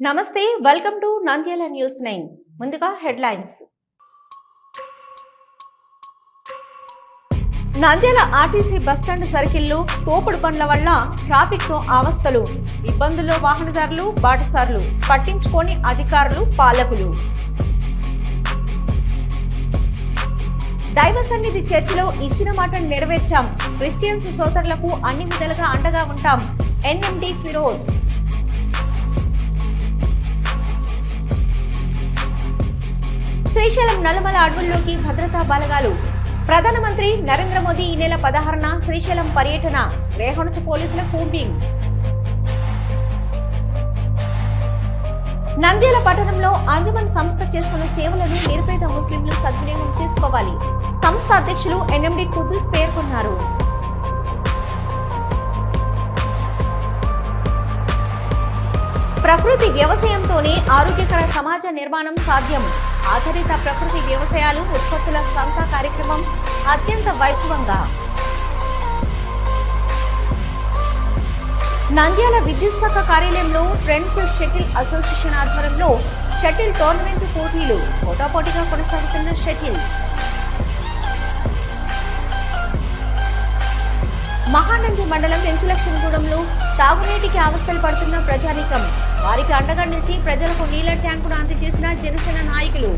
నమస్తే welcome to Nandyal news nine. ముందుగా headlines. Nandyal RTC bus stand సర్కిల్లో తోపుడు బండ్ల వల్ల ట్రాఫిక్తో అవస్థలు. ఇబ్బందుల్లో వాహనదారులు బాటసారులు పట్టించుకోని అధికారులు పాలకులు. దైవ సన్నిధి చర్చిలో ఇచ్చిన మాటను నెరవేర్చాం. క్రిస్టియన్స్ సోదరులకు అన్ని విధాలుగా అండగా ఉంటాం. ఎన్ఎండి ఫిరోజ్. శ్రీశైలం నల్లమల అడవుల్లోకి భద్రతా బలగాలు. ప్రధానమంత్రి నరేంద్ర మోదీ ఈ నెల పదహారున శ్రీశైలం పర్యటన. రేహొనస పోలీసుల కూంబింగ్ నంద్యాల పట్టణంలో అంజమన్ సంస్థ చేస్తున్న సేవలను నిరుపేద ముస్లింలు సద్వినియోగం చేసుకోవాలి. సంస్థ అధ్యక్షులు ఎన్ఎండి కుద్దూస్ పేర్కొన్నారు. ప్రకృతి వ్యవసాయంతోనే ఆరోగ్యకర సమాజ నిర్మాణం సాధ్యం. ఆధారిత ప్రకృతి వ్యవసాయాలు ఉత్పత్తుల సంత కార్యక్రమం అత్యంత వైభవంగా. నంద్యాల విద్యుత్ శాఖ కార్యాలయంలో ఫ్రెండ్స్ షటిల్ అసోసియేషన్ ఆధ్వర్యంలో షటిల్ టోర్నమెంట్ పోటీలు పోటాపోటీగా కొనసాగుతున్న షటిల్. మహానంది మండలం పెంచులక్ష్మిగూడెంలో తాగునీటికి అవస్థలు పడుతున్న ప్రజానీకం. వారికి అండగా నిలిచి ప్రజలకు నీళ్ళ ట్యాంకును అందజేసిన జనసేన నాయకులు.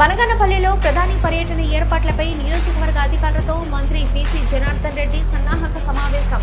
బనగనపల్లిలో ప్రధాని పర్యటన ఏర్పాట్లపై నియోజకవర్గ అధికారులతో మంత్రి బీసీ జనార్దన్ రెడ్డి సన్నాహక సమావేశం.